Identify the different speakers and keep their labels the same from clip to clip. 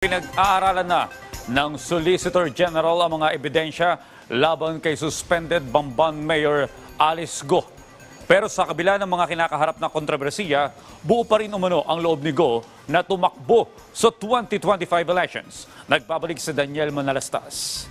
Speaker 1: Pinag-aaralan na ng Solicitor General ang mga ebidensya laban kay suspended Bamban Mayor Alice Go. Pero sa kabila ng mga kinakaharap na kontrobersiya, buo pa rin umano ang loob ni Go na tumakbo sa 2025 elections. Nagbabalik si Daniel Manalastas.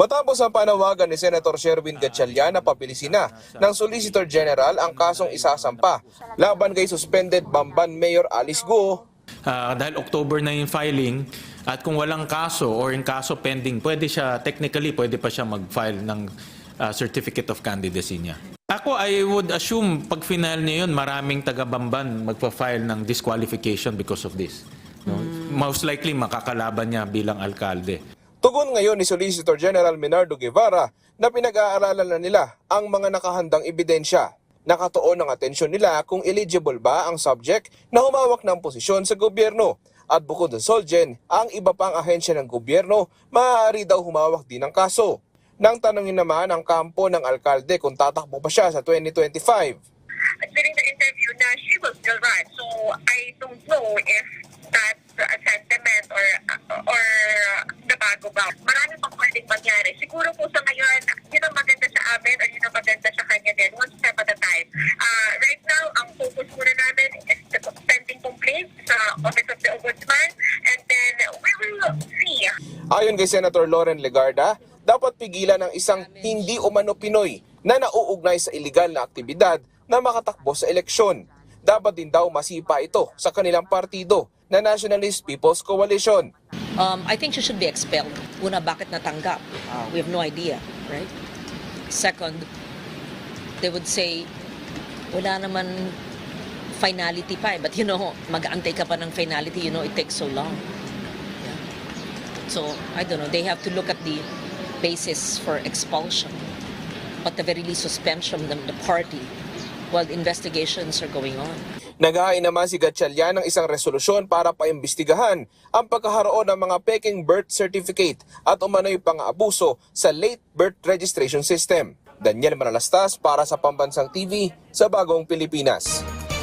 Speaker 2: Matapos ang panawagan ni Senator Sherwin Gatchalian na papilisin na ng Solicitor General ang kasong isasampa laban kay suspended Bamban Mayor Alice Guo
Speaker 3: Ah, dahil October na yung filing at kung walang kaso or yung kaso pending, pwede siya, technically, pwede pa siya mag-file ng ah, certificate of candidacy niya. Ako, I would assume pag final niya yun, maraming taga-Bamban magpa-file ng disqualification because of this. No? Most likely, makakalaban niya bilang alkalde.
Speaker 2: Tugon ngayon ni Solicitor General Minardo Guevara na pinag-aaralan na nila ang mga nakahandang ebidensya. Nakatuon ang atensyon nila kung eligible ba ang subject na humawak ng posisyon sa gobyerno. At bukod sa Solgen, ang iba pang ahensya ng gobyerno maaari daw humawak din ng kaso. Nang tanongin naman ang kampo ng alkalde kung tatakbo pa siya sa 2025.
Speaker 4: during the interview na she will still run. So I don't know if that's a sentiment or or nabago ba. Marami pang pwedeng mangyari. Siguro po sa ngayon, yun ang maganda sa amin or yun ang maganda sa kanya din. One step at a time. Uh, right now, ang focus muna namin is the pending complaint sa Office of the Ombudsman and then we will see
Speaker 2: Ayon kay Senator Lauren Legarda, dapat pigilan ng isang hindi umano Pinoy na nauugnay sa iligal na aktibidad na makatakbo sa eleksyon. Dapat din daw masipa ito sa kanilang partido na Nationalist People's Coalition.
Speaker 5: Um, I think she should be expelled. Una, bakit natanggap? Uh, we have no idea, right? Second, they would say, wala naman finality pa eh. But you know, mag-aantay ka pa ng finality, you know, it takes so long. So, I don't know, they have to look at the basis for expulsion. But the very least suspension of the party while investigations are going on.
Speaker 2: Naghahain naman si Gatchalian ng isang resolusyon para paimbestigahan ang pagkakaroon ng mga peking birth certificate at umano'y pang-abuso sa late birth registration system. Daniel Manalastas para sa Pambansang TV sa Bagong Pilipinas.